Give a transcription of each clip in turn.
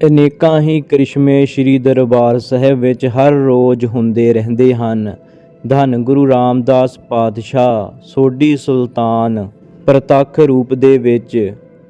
ਅਨੇਕਾਂ ਹੀ ਕਰਿਸ਼ਮੇ ਸ੍ਰੀ ਦਰਬਾਰ ਸਾਹਿਬ ਵਿੱਚ ਹਰ ਰੋਜ਼ ਹੁੰਦੇ ਰਹਿੰਦੇ ਹਨ। ਧੰਨ ਗੁਰੂ ਰਾਮਦਾਸ ਪਾਤਸ਼ਾਹ, ਸੋਢੀ ਸੁਲਤਾਨ ਪ੍ਰਤੱਖ ਰੂਪ ਦੇ ਵਿੱਚ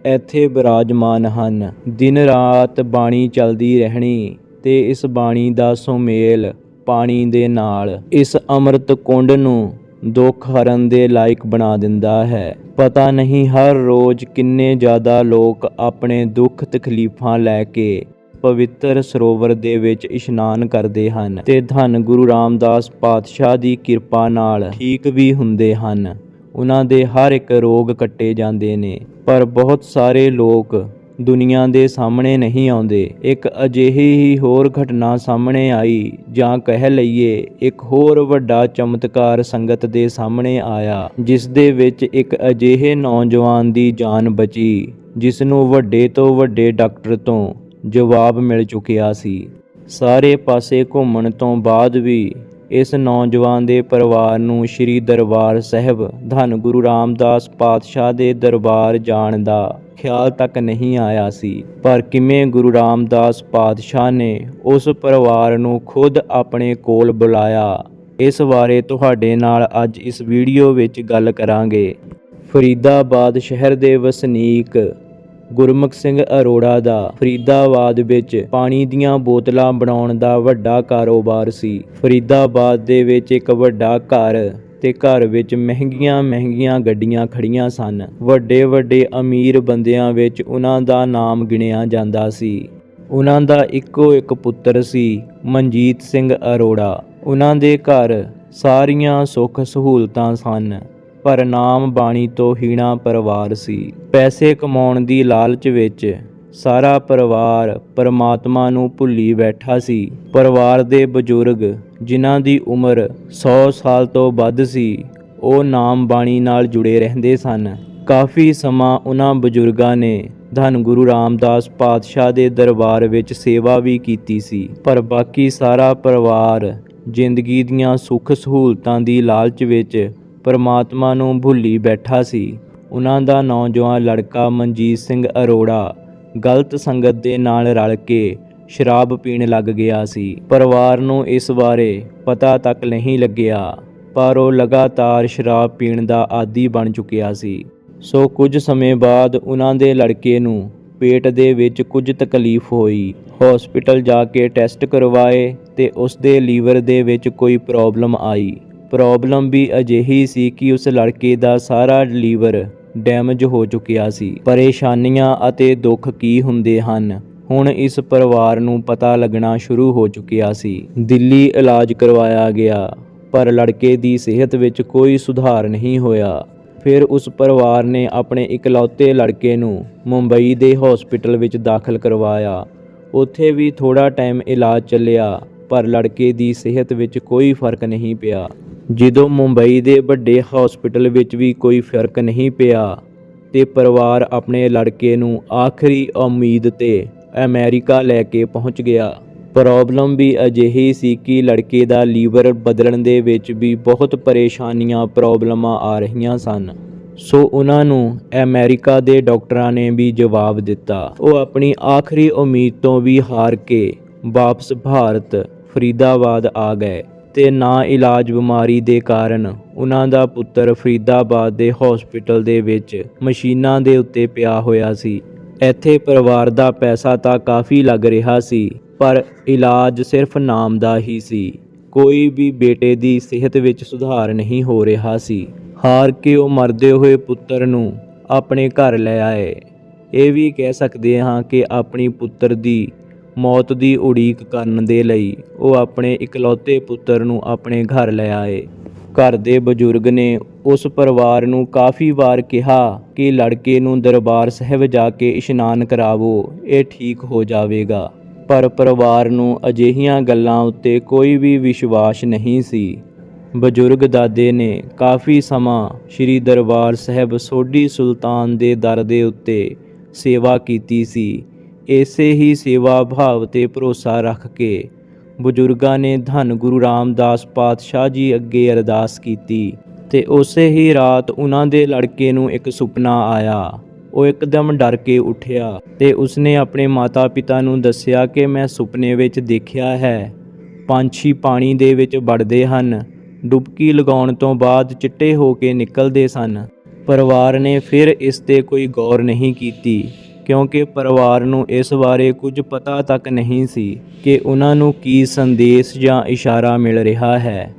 ਇੱਥੇ ਬਿਰਾਜਮਾਨ ਹਨ। ਦਿਨ ਰਾਤ ਬਾਣੀ ਚੱਲਦੀ ਰਹਿਣੀ ਤੇ ਇਸ ਬਾਣੀ ਦਾ ਸੁਮੇਲ ਪਾਣੀ ਦੇ ਨਾਲ ਇਸ ਅੰਮ੍ਰਿਤ ਕੁੰਡ ਨੂੰ ਦੁੱਖ ਹਰਨ ਦੇ ਲਾਇਕ ਬਣਾ ਦਿੰਦਾ ਹੈ। ਪਤਾ ਨਹੀਂ ਹਰ ਰੋਜ਼ ਕਿੰਨੇ ਜ਼ਿਆਦਾ ਲੋਕ ਆਪਣੇ ਦੁੱਖ ਤਕਲੀਫਾਂ ਲੈ ਕੇ ਪਵਿੱਤਰ ਸਰੋਵਰ ਦੇ ਵਿੱਚ ਇਸ਼ਨਾਨ ਕਰਦੇ ਹਨ ਤੇ ਧੰਨ ਗੁਰੂ ਰਾਮਦਾਸ ਪਾਤਸ਼ਾਹ ਦੀ ਕਿਰਪਾ ਨਾਲ ਠੀਕ ਵੀ ਹੁੰਦੇ ਹਨ। ਉਹਨਾਂ ਦੇ ਹਰ ਇੱਕ ਰੋਗ ਕੱਟੇ ਜਾਂਦੇ ਨੇ, ਪਰ ਬਹੁਤ ਸਾਰੇ ਲੋਕ ਦੁਨੀਆ ਦੇ ਸਾਹਮਣੇ ਨਹੀਂ ਆਉਂਦੇ। ਇੱਕ ਅਜਿਹੀ ਹੀ ਹੋਰ ਘਟਨਾ ਸਾਹਮਣੇ ਆਈ, ਜਾਂ ਕਹਿ ਲਈਏ, ਇੱਕ ਹੋਰ ਵੱਡਾ ਚਮਤਕਾਰ ਸੰਗਤ ਦੇ ਸਾਹਮਣੇ ਆਇਆ, ਜਿਸ ਦੇ ਵਿੱਚ ਇੱਕ ਅਜਿਹੇ ਨੌਜਵਾਨ ਦੀ ਜਾਨ ਬਚੀ, ਜਿਸ ਨੂੰ ਵੱਡੇ ਤੋਂ ਵੱਡੇ ਡਾਕਟਰ ਤੋਂ ਜਵਾਬ ਮਿਲ ਚੁੱਕਿਆ ਸੀ। ਸਾਰੇ ਪਾਸੇ ਘੁੰਮਣ ਤੋਂ ਬਾਅਦ ਵੀ ਇਸ ਨੌਜਵਾਨ ਦੇ ਪਰਿਵਾਰ ਨੂੰ ਸ੍ਰੀ ਦਰਬਾਰ ਸਾਹਿਬ, ਧੰਨ ਗੁਰੂ ਰਾਮਦਾਸ ਪਾਤਸ਼ਾਹ ਦੇ ਦਰਬਾਰ ਜਾਣ ਦਾ ਖਿਆਲ ਤੱਕ ਨਹੀਂ ਆਇਆ ਸੀ। ਪਰ ਕਿਵੇਂ ਗੁਰੂ ਰਾਮਦਾਸ ਪਾਤਸ਼ਾਹ ਨੇ ਉਸ ਪਰਿਵਾਰ ਨੂੰ ਖੁਦ ਆਪਣੇ ਕੋਲ ਬੁਲਾਇਆ, ਇਸ ਬਾਰੇ ਤੁਹਾਡੇ ਨਾਲ ਅੱਜ ਇਸ ਵੀਡੀਓ ਵਿੱਚ ਗੱਲ ਕਰਾਂਗੇ। ਫਰੀਦਾਬਾਦ ਸ਼ਹਿਰ ਦੇ ਵਸਨੀਕ ਗੁਰਮੁਖ ਸਿੰਘ ਅਰੋੜਾ ਦਾ ਫਰੀਦਾਬਾਦ ਵਿੱਚ ਪਾਣੀ ਦੀਆਂ ਬੋਤਲਾਂ ਬਣਾਉਣ ਦਾ ਵੱਡਾ ਕਾਰੋਬਾਰ ਸੀ। ਫਰੀਦਾਬਾਦ ਦੇ ਵਿੱਚ ਇੱਕ ਵੱਡਾ ਘਰ ਤੇ ਘਰ ਵਿੱਚ ਮਹਿੰਗੀਆਂ ਮਹਿੰਗੀਆਂ ਗੱਡੀਆਂ ਖੜੀਆਂ ਸਨ। ਵੱਡੇ ਵੱਡੇ ਅਮੀਰ ਬੰਦਿਆਂ ਵਿੱਚ ਉਹਨਾਂ ਦਾ ਨਾਮ ਗਿਣਿਆ ਜਾਂਦਾ ਸੀ। ਉਹਨਾਂ ਦਾ ਇੱਕੋ ਇੱਕ ਪੁੱਤਰ ਸੀ, ਮਨਜੀਤ ਸਿੰਘ ਅਰੋੜਾ। ਉਹਨਾਂ ਦੇ ਘਰ ਸਾਰੀਆਂ ਸੁੱਖ ਸਹੂਲਤਾਂ ਸਨ, ਪਰ ਨਾਮ ਬਾਣੀ ਤੋਂ ਹੀਣਾ ਪਰਿਵਾਰ ਸੀ। ਪੈਸੇ ਕਮਾਉਣ ਦੀ ਲਾਲਚ ਵਿੱਚ ਸਾਰਾ ਪਰਿਵਾਰ ਪਰਮਾਤਮਾ ਨੂੰ ਭੁੱਲੀ ਬੈਠਾ ਸੀ। ਪਰਿਵਾਰ ਦੇ ਬਜ਼ੁਰਗ, ਜਿਨ੍ਹਾਂ ਦੀ ਉਮਰ 100 ਸਾਲ ਤੋਂ ਵੱਧ ਸੀ, ਉਹ ਨਾਮ ਬਾਣੀ ਨਾਲ ਜੁੜੇ ਰਹਿੰਦੇ ਸਨ। ਕਾਫੀ ਸਮਾਂ ਉਹਨਾਂ ਬਜ਼ੁਰਗਾਂ ਨੇ ਧੰਨ ਗੁਰੂ ਰਾਮਦਾਸ ਪਾਤਸ਼ਾਹ ਦੇ ਦਰਬਾਰ ਵਿੱਚ ਸੇਵਾ ਵੀ ਕੀਤੀ ਸੀ। ਪਰ ਬਾਕੀ ਸਾਰਾ ਪਰਿਵਾਰ ਜ਼ਿੰਦਗੀ ਦੀਆਂ ਸੁੱਖ ਸਹੂਲਤਾਂ ਦੀ ਲਾਲਚ ਵਿੱਚ ਪਰਮਾਤਮਾ ਨੂੰ ਭੁੱਲੀ ਬੈਠਾ ਸੀ। ਉਹਨਾਂ ਦਾ ਨੌਜਵਾਨ ਲੜਕਾ ਮਨਜੀਤ ਸਿੰਘ ਅਰੋੜਾ ਗਲਤ ਸੰਗਤ ਦੇ ਨਾਲ ਰਲ ਕੇ ਸ਼ਰਾਬ ਪੀਣ ਲੱਗ ਗਿਆ ਸੀ। ਪਰਿਵਾਰ ਨੂੰ ਇਸ ਬਾਰੇ ਪਤਾ ਤੱਕ ਨਹੀਂ ਲੱਗਿਆ, ਪਰ ਉਹ ਲਗਾਤਾਰ ਸ਼ਰਾਬ ਪੀਣ ਦਾ ਆਦੀ ਬਣ ਚੁੱਕਿਆ ਸੀ। ਸੋ ਕੁਝ ਸਮੇਂ ਬਾਅਦ ਉਹਨਾਂ ਦੇ ਲੜਕੇ ਨੂੰ ਪੇਟ ਦੇ ਵਿੱਚ ਕੁਝ ਤਕਲੀਫ ਹੋਈ। ਹਸਪੀਟਲ ਜਾ ਕੇ ਟੈਸਟ ਕਰਵਾਏ ਤੇ ਉਸ ਦੇ ਲੀਵਰ ਦੇ ਵਿੱਚ ਕੋਈ ਪ੍ਰੋਬਲਮ ਆਈ। ਪ੍ਰੋਬਲਮ ਵੀ ਅਜਿਹੀ ਸੀ ਕਿ ਉਸ ਲੜਕੇ ਦਾ ਸਾਰਾ ਲੀਵਰ ਡੈਮੇਜ ਹੋ ਚੁੱਕਿਆ ਸੀ। ਪਰੇਸ਼ਾਨੀਆਂ ਅਤੇ ਦੁੱਖ ਕੀ ਹੁੰਦੇ ਹਨ? ਹੁਣ ਇਸ ਪਰਿਵਾਰ ਨੂੰ ਪਤਾ ਲੱਗਣਾ ਸ਼ੁਰੂ ਹੋ ਚੁੱਕਿਆ ਸੀ। ਦਿੱਲੀ ਇਲਾਜ ਕਰਵਾਇਆ ਗਿਆ, ਪਰ ਲੜਕੇ ਦੀ ਸਿਹਤ ਵਿੱਚ ਕੋਈ ਸੁਧਾਰ ਨਹੀਂ ਹੋਇਆ। ਫਿਰ ਉਸ ਪਰਿਵਾਰ ਨੇ ਆਪਣੇ ਇਕਲੌਤੇ ਲੜਕੇ ਨੂੰ ਮੁੰਬਈ ਦੇ ਹਸਪੀਟਲ ਵਿੱਚ ਦਾਖਲ ਕਰਵਾਇਆ। ਉੱਥੇ ਵੀ ਥੋੜਾ ਟਾਈਮ ਇਲਾਜ ਚੱਲਿਆ, ਪਰ ਲੜਕੇ ਦੀ ਸਿਹਤ ਵਿੱਚ ਕੋਈ ਫ਼ਰਕ ਨਹੀਂ ਪਿਆ। ਜਦੋਂ ਮੁੰਬਈ ਦੇ ਵੱਡੇ ਹਸਪੀਟਲ ਵਿੱਚ ਵੀ ਕੋਈ ਫ਼ਰਕ ਨਹੀਂ ਪਿਆ ਤੇ ਪਰਿਵਾਰ ਆਪਣੇ ਲੜਕੇ ਨੂੰ ਆਖਰੀ ਉਮੀਦ ਤੇ ਅਮਰੀਕਾ ਲੈ ਕੇ ਪਹੁੰਚ ਗਿਆ। ਪ੍ਰੋਬਲਮ ਵੀ ਅਜਿਹੀ ਸੀ ਕਿ ਲੜਕੇ ਦਾ ਲੀਵਰ ਬਦਲਣ ਦੇ ਵਿੱਚ ਵੀ ਬਹੁਤ ਪਰੇਸ਼ਾਨੀਆਂ, ਪ੍ਰੋਬਲਮਾਂ ਆ ਰਹੀਆਂ ਸਨ। ਸੋ ਉਹਨਾਂ ਨੂੰ ਅਮਰੀਕਾ ਦੇ ਡਾਕਟਰਾਂ ਨੇ ਵੀ ਜਵਾਬ ਦਿੱਤਾ। ਉਹ ਆਪਣੀ ਆਖਰੀ ਉਮੀਦ ਤੋਂ ਵੀ ਹਾਰ ਕੇ ਵਾਪਸ ਭਾਰਤ ਫਰੀਦਾਬਾਦ ਆ ਗਏ। ਤੇ ਨਾ ਇਲਾਜ ਬਿਮਾਰੀ ਦੇ ਕਾਰਨ ਉਹਨਾਂ ਦਾ ਪੁੱਤਰ ਫਰੀਦਾਬਾਦ ਦੇ ਹਸਪੀਟਲ ਦੇ ਵਿੱਚ ਮਸ਼ੀਨਾਂ ਦੇ ਉੱਤੇ ਪਿਆ ਹੋਇਆ ਸੀ। ਇੱਥੇ ਪਰਿਵਾਰ ਦਾ ਪੈਸਾ ਤਾਂ ਕਾਫੀ ਲੱਗ ਰਿਹਾ ਸੀ, ਪਰ ਇਲਾਜ ਸਿਰਫ ਨਾਮ ਦਾ ਹੀ ਸੀ। ਕੋਈ ਵੀ ਬੇਟੇ ਦੀ ਸਿਹਤ ਵਿੱਚ ਸੁਧਾਰ ਨਹੀਂ ਹੋ ਰਿਹਾ ਸੀ। ਹਾਰ ਕੇ ਉਹ ਮਰਦੇ ਹੋਏ ਪੁੱਤਰ ਨੂੰ ਆਪਣੇ ਘਰ ਲੈ ਆਏ। ਇਹ ਵੀ ਕਹਿ ਸਕਦੇ ਹਾਂ ਕਿ ਆਪਣੀ ਪੁੱਤਰ ਦੀ ਮੌਤ ਦੀ ਉਡੀਕ ਕਰਨ ਦੇ ਲਈ ਉਹ ਆਪਣੇ ਇਕਲੌਤੇ ਪੁੱਤਰ ਨੂੰ ਆਪਣੇ ਘਰ ਲੈ ਆਏ। ਘਰ ਦੇ ਬਜ਼ੁਰਗ ਨੇ ਉਸ ਪਰਿਵਾਰ ਨੂੰ ਕਾਫੀ ਵਾਰ ਕਿਹਾ ਕਿ ਲੜਕੇ ਨੂੰ ਦਰਬਾਰ ਸਾਹਿਬ ਜਾ ਕੇ ਇਸ਼ਨਾਨ ਕਰਾਵੋ, ਇਹ ਠੀਕ ਹੋ ਜਾਵੇਗਾ। ਪਰ ਪਰਿਵਾਰ ਨੂੰ ਅਜਿਹੀਆਂ ਗੱਲਾਂ ਉੱਤੇ ਕੋਈ ਵੀ ਵਿਸ਼ਵਾਸ ਨਹੀਂ ਸੀ। ਬਜ਼ੁਰਗ ਦਾਦੇ ਨੇ ਕਾਫੀ ਸਮਾਂ ਸ੍ਰੀ ਦਰਬਾਰ ਸਾਹਿਬ ਸੋਢੀ ਸੁਲਤਾਨ ਦੇ ਦਰ ਦੇ ਉੱਤੇ ਸੇਵਾ ਕੀਤੀ ਸੀ। ਇਸੇ ਹੀ ਸੇਵਾ ਭਾਵ ਤੇ ਭਰੋਸਾ ਰੱਖ ਕੇ ਬਜ਼ੁਰਗਾਂ ਨੇ ਧੰਨ ਗੁਰੂ ਰਾਮਦਾਸ ਪਾਤਸ਼ਾਹ ਜੀ ਅੱਗੇ ਅਰਦਾਸ ਕੀਤੀ ਤੇ ਉਸੇ ਹੀ ਰਾਤ ਉਹਨਾਂ ਦੇ ਲੜਕੇ ਨੂੰ ਇੱਕ ਸੁਪਨਾ ਆਇਆ। ਉਹ ਇੱਕਦਮ ਡਰ ਕੇ ਉੱਠਿਆ ਤੇ ਉਸਨੇ ਆਪਣੇ ਮਾਤਾ-ਪਿਤਾ ਨੂੰ ਦੱਸਿਆ ਕਿ ਮੈਂ ਸੁਪਨੇ ਵਿੱਚ ਦੇਖਿਆ ਹੈ। ਪੰਛੀ ਪਾਣੀ ਦੇ ਵਿੱਚ ਵੜਦੇ ਹਨ, ਡੁਬਕੀ ਲਗਾਉਣ ਤੋਂ ਬਾਅਦ ਚਿੱਟੇ ਹੋ ਕੇ ਨਿਕਲਦੇ ਸਨ। ਪਰਿਵਾਰ ਨੇ ਫਿਰ ਇਸ ਤੇ ਕੋਈ ਗੌਰ ਨਹੀਂ ਕੀਤੀ। ਕਿਉਂਕਿ ਪਰਿਵਾਰ ਨੂੰ ਇਸ ਬਾਰੇ ਕੁਝ ਪਤਾ ਤੱਕ ਨਹੀਂ ਸੀ ਕਿ ਉਹਨਾਂ ਨੂੰ ਕੀ ਸੰਦੇਸ਼ ਜਾਂ ਇਸ਼ਾਰਾ ਮਿਲ ਰਿਹਾ ਹੈ।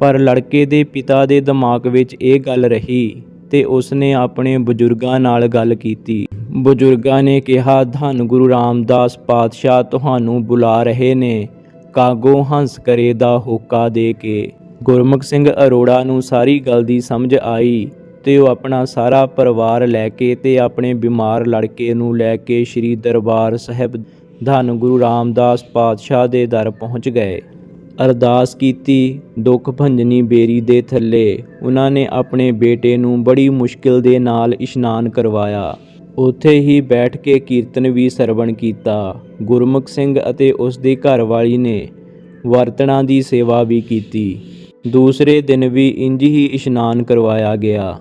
ਪਰ ਲੜਕੇ ਦੇ ਪਿਤਾ ਦੇ ਦਿਮਾਗ ਵਿੱਚ ਇਹ ਗੱਲ ਰਹੀ ਤੇ ਉਸਨੇ ਆਪਣੇ ਬਜ਼ੁਰਗਾਂ ਨਾਲ ਗੱਲ ਕੀਤੀ। ਬਜ਼ੁਰਗਾਂ ਨੇ ਕਿਹਾ, ਧੰਨ ਗੁਰੂ ਰਾਮਦਾਸ ਪਾਤਸ਼ਾਹ ਤੁਹਾਨੂੰ ਬੁਲਾ ਰਹੇ ਨੇ। ਕਾਗੋ ਹੰਸ ਕਰੇ ਦਾ ਹੋਕਾ ਦੇ ਕੇ। ਗੁਰਮੁਖ ਸਿੰਘ ਅਰੋੜਾ ਨੂੰ ਸਾਰੀ ਗੱਲ ਦੀ ਸਮਝ ਆਈ ਤੇ ਉਹ ਆਪਣਾ ਸਾਰਾ ਪਰਿਵਾਰ ਲੈ ਕੇ ਤੇ ਆਪਣੇ ਬਿਮਾਰ ਲੜਕੇ ਨੂੰ ਲੈ ਕੇ ਸ੍ਰੀ ਦਰਬਾਰ ਸਾਹਿਬ ਧੰਨ ਗੁਰੂ ਰਾਮਦਾਸ ਪਾਤਸ਼ਾਹ ਦੇ ਦਰ ਪਹੁੰਚ ਗਏ। ਅਰਦਾਸ ਕੀਤੀ, ਦੁੱਖ ਭੰਜਨੀ ਬੇਰੀ ਦੇ ਥੱਲੇ, ਉਹਨਾਂ ਨੇ ਆਪਣੇ ਬੇਟੇ ਨੂੰ ਬੜੀ ਮੁਸ਼ਕਿਲ ਦੇ ਨਾਲ ਇਸ਼ਨਾਨ ਕਰਵਾਇਆ। ਉੱਥੇ ਹੀ ਬੈਠ ਕੇ ਕੀਰਤਨ ਵੀ ਸਰਵਣ ਕੀਤਾ। ਗੁਰਮੁਖ ਸਿੰਘ ਅਤੇ ਉਸ ਦੀ ਘਰਵਾਲੀ ਨੇ ਵਰਤਣਾ ਦੀ ਸੇਵਾ ਵੀ ਕੀਤੀ। ਦੂਸਰੇ ਦਿਨ ਵੀ ਇੰਜ ਹੀ ਇਸ਼ਨਾਨ ਕਰਵਾਇਆ ਗਿਆ।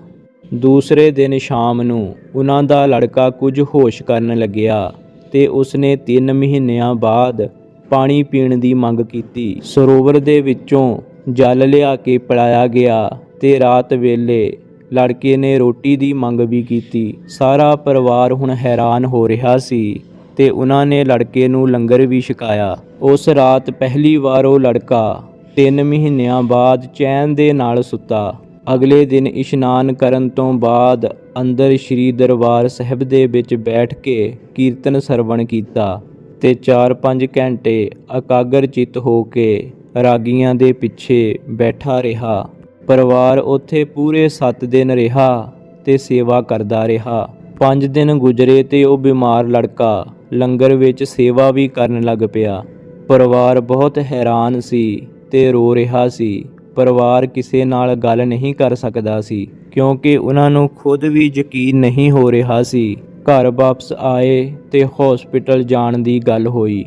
ਦੂਸਰੇ ਦਿਨ ਸ਼ਾਮ ਨੂੰ ਉਹਨਾਂ ਦਾ ਲੜਕਾ ਕੁਝ ਹੋਸ਼ ਕਰਨ ਲੱਗਿਆ ਤੇ ਉਸਨੇ 3 ਮਹੀਨਿਆਂ ਬਾਅਦ ਪਾਣੀ ਪੀਣ ਦੀ ਮੰਗ ਕੀਤੀ। ਸਰੋਵਰ ਦੇ ਵਿੱਚੋਂ ਜਲ ਲਿਆ ਕੇ ਪਿਲਾਇਆ ਗਿਆ ਤੇ ਰਾਤ ਵੇਲੇ ਲੜਕੇ ਨੇ ਰੋਟੀ ਦੀ ਮੰਗ ਵੀ ਕੀਤੀ। ਸਾਰਾ ਪਰਿਵਾਰ ਹੁਣ ਹੈਰਾਨ ਹੋ ਰਿਹਾ ਸੀ ਤੇ ਉਹਨਾਂ ਨੇ ਲੜਕੇ ਨੂੰ ਲੰਗਰ ਵੀ ਛਕਾਇਆ। ਉਸ ਰਾਤ ਪਹਿਲੀ ਵਾਰ ਉਹ ਲੜਕਾ 3 ਮਹੀਨਿਆਂ ਬਾਅਦ ਚੈਨ ਦੇ ਨਾਲ ਸੁੱਤਾ। ਅਗਲੇ ਦਿਨ ਇਸ਼ਨਾਨ ਕਰਨ ਤੋਂ ਬਾਅਦ ਅੰਦਰ ਸ੍ਰੀ ਦਰਬਾਰ ਸਾਹਿਬ ਦੇ ਵਿੱਚ ਬੈਠ ਕੇ ਕੀਰਤਨ ਸਰਵਣ ਕੀਤਾ ਤੇ 4-5 ਘੰਟੇ ਇਕਾਗਰ ਚਿੱਤ ਹੋ ਕੇ ਰਾਗੀਆਂ ਦੇ ਪਿੱਛੇ ਬੈਠਾ ਰਿਹਾ। ਪਰਿਵਾਰ ਉੱਥੇ ਪੂਰੇ 7 ਦਿਨ ਰਿਹਾ ਤੇ ਸੇਵਾ ਕਰਦਾ ਰਿਹਾ। 5 ਦਿਨ ਗੁਜ਼ਰੇ ਤੇ ਉਹ ਬਿਮਾਰ ਲੜਕਾ ਲੰਗਰ ਵਿੱਚ ਸੇਵਾ ਵੀ ਕਰਨ ਲੱਗ ਪਿਆ। ਪਰਿਵਾਰ ਬਹੁਤ ਹੈਰਾਨ ਸੀ ਤੇ ਰੋ ਰਿਹਾ ਸੀ। ਪਰਿਵਾਰ ਕਿਸੇ ਨਾਲ ਗੱਲ ਨਹੀਂ ਕਰ ਸਕਦਾ ਸੀ, ਕਿਉਂਕਿ ਉਹਨਾਂ ਨੂੰ ਖੁਦ ਵੀ ਯਕੀਨ ਨਹੀਂ ਹੋ ਰਿਹਾ ਸੀ। ਘਰ ਵਾਪਸ ਆਏ ਤੇ ਹਸਪੀਟਲ ਜਾਣ ਦੀ ਗੱਲ ਹੋਈ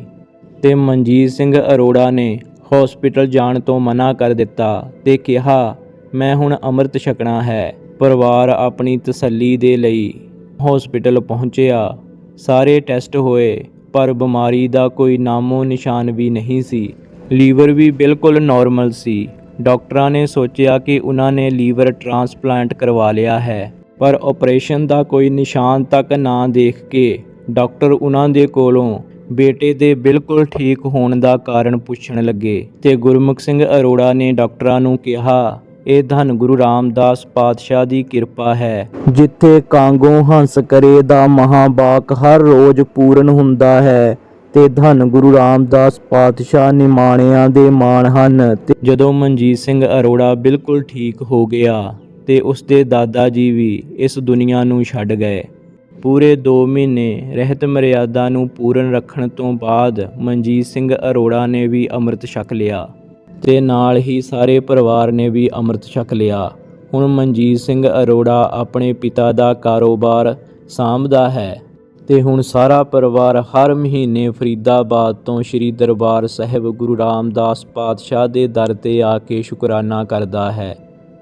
ਤੇ ਮਨਜੀਤ ਸਿੰਘ ਅਰੋੜਾ ਨੇ ਹਸਪੀਟਲ ਜਾਣ ਤੋਂ ਮਨਾ ਕਰ ਦਿੱਤਾ ਤੇ ਕਿਹਾ, ਮੈਂ ਹੁਣ ਅੰਮ੍ਰਿਤ ਛਕਣਾ ਹੈ। ਪਰਿਵਾਰ ਆਪਣੀ ਤਸੱਲੀ ਦੇ ਲਈ ਹਸਪੀਟਲ ਪਹੁੰਚਿਆ। ਸਾਰੇ ਟੈਸਟ ਹੋਏ, ਪਰ ਬਿਮਾਰੀ ਦਾ ਕੋਈ ਨਾਮੋ ਨਿਸ਼ਾਨ ਵੀ ਨਹੀਂ ਸੀ। ਲੀਵਰ ਵੀ ਬਿਲਕੁਲ ਨਾਰਮਲ ਸੀ। ਡਾਕਟਰਾਂ ਨੇ ਸੋਚਿਆ ਕਿ ਉਹਨਾਂ ਨੇ ਲੀਵਰ ਟ੍ਰਾਂਸਪਲਾਂਟ ਕਰਵਾ ਲਿਆ ਹੈ, ਪਰ ਆਪਰੇਸ਼ਨ ਦਾ ਕੋਈ ਨਿਸ਼ਾਨ ਤੱਕ ਨਾ ਦੇਖ ਕੇ ਡਾਕਟਰ ਉਹਨਾਂ ਦੇ ਕੋਲੋਂ ਬੇਟੇ ਦੇ ਬਿਲਕੁਲ ਠੀਕ ਹੋਣ ਦਾ ਕਾਰਨ ਪੁੱਛਣ ਲੱਗੇ ਤੇ ਗੁਰਮੁਖ ਸਿੰਘ ਅਰੋੜਾ ਨੇ ਡਾਕਟਰਾਂ ਨੂੰ ਕਿਹਾ, ਇਹ ਧੰਨ ਗੁਰੂ ਰਾਮਦਾਸ ਪਾਤਸ਼ਾਹ ਦੀ ਕਿਰਪਾ ਹੈ, ਜਿੱਥੇ ਕਾਂਗੋ ਹੰਸ ਕਰੇ ਦਾ ਮਹਾਬਾਕ ਹਰ ਰੋਜ਼ ਪੂਰਨ ਹੁੰਦਾ ਹੈ। ਤੇ ਧੰਨ ਗੁਰੂ ਰਾਮਦਾਸ ਪਾਤਸ਼ਾਹ ਨਿਮਾਣਿਆਂ ਦੇ ਮਾਣ ਹਨ। ਤੇ ਜਦੋਂ ਮਨਜੀਤ ਸਿੰਘ ਅਰੋੜਾ ਬਿਲਕੁਲ ਠੀਕ ਹੋ ਗਿਆ, ਤੇ ਉਸ ਦੇ ਦਾਦਾ ਜੀ ਵੀ ਇਸ ਦੁਨੀਆ ਨੂੰ ਛੱਡ ਗਏ। ਪੂਰੇ 2 ਮਹੀਨੇ ਰਹਿਤ ਮਰਿਆਦਾ ਨੂੰ ਪੂਰਨ ਰੱਖਣ ਤੋਂ ਬਾਅਦ ਮਨਜੀਤ ਸਿੰਘ ਅਰੋੜਾ ਨੇ ਵੀ ਅੰਮ੍ਰਿਤ ਛਕ ਲਿਆ। ਤੇ ਨਾਲ ਹੀ ਸਾਰੇ ਪਰਿਵਾਰ ਨੇ ਵੀ ਅੰਮ੍ਰਿਤ ਛਕ ਲਿਆ। ਹੁਣ ਮਨਜੀਤ ਸਿੰਘ ਅਰੋੜਾ ਆਪਣੇ ਪਿਤਾ ਦਾ ਕਾਰੋਬਾਰ ਸਾਂਭਦਾ ਹੈ। ਤੇ ਹੁਣ ਸਾਰਾ ਪਰਿਵਾਰ ਹਰ ਮਹੀਨੇ ਫਰੀਦਾਬਾਦ ਤੋਂ ਸ੍ਰੀ ਦਰਬਾਰ ਸਾਹਿਬ ਗੁਰੂ ਰਾਮਦਾਸ ਪਾਤਸ਼ਾਹ ਦੇ ਦਰ ਤੇ ਆ ਕੇ ਸ਼ੁਕਰਾਨਾ ਕਰਦਾ ਹੈ।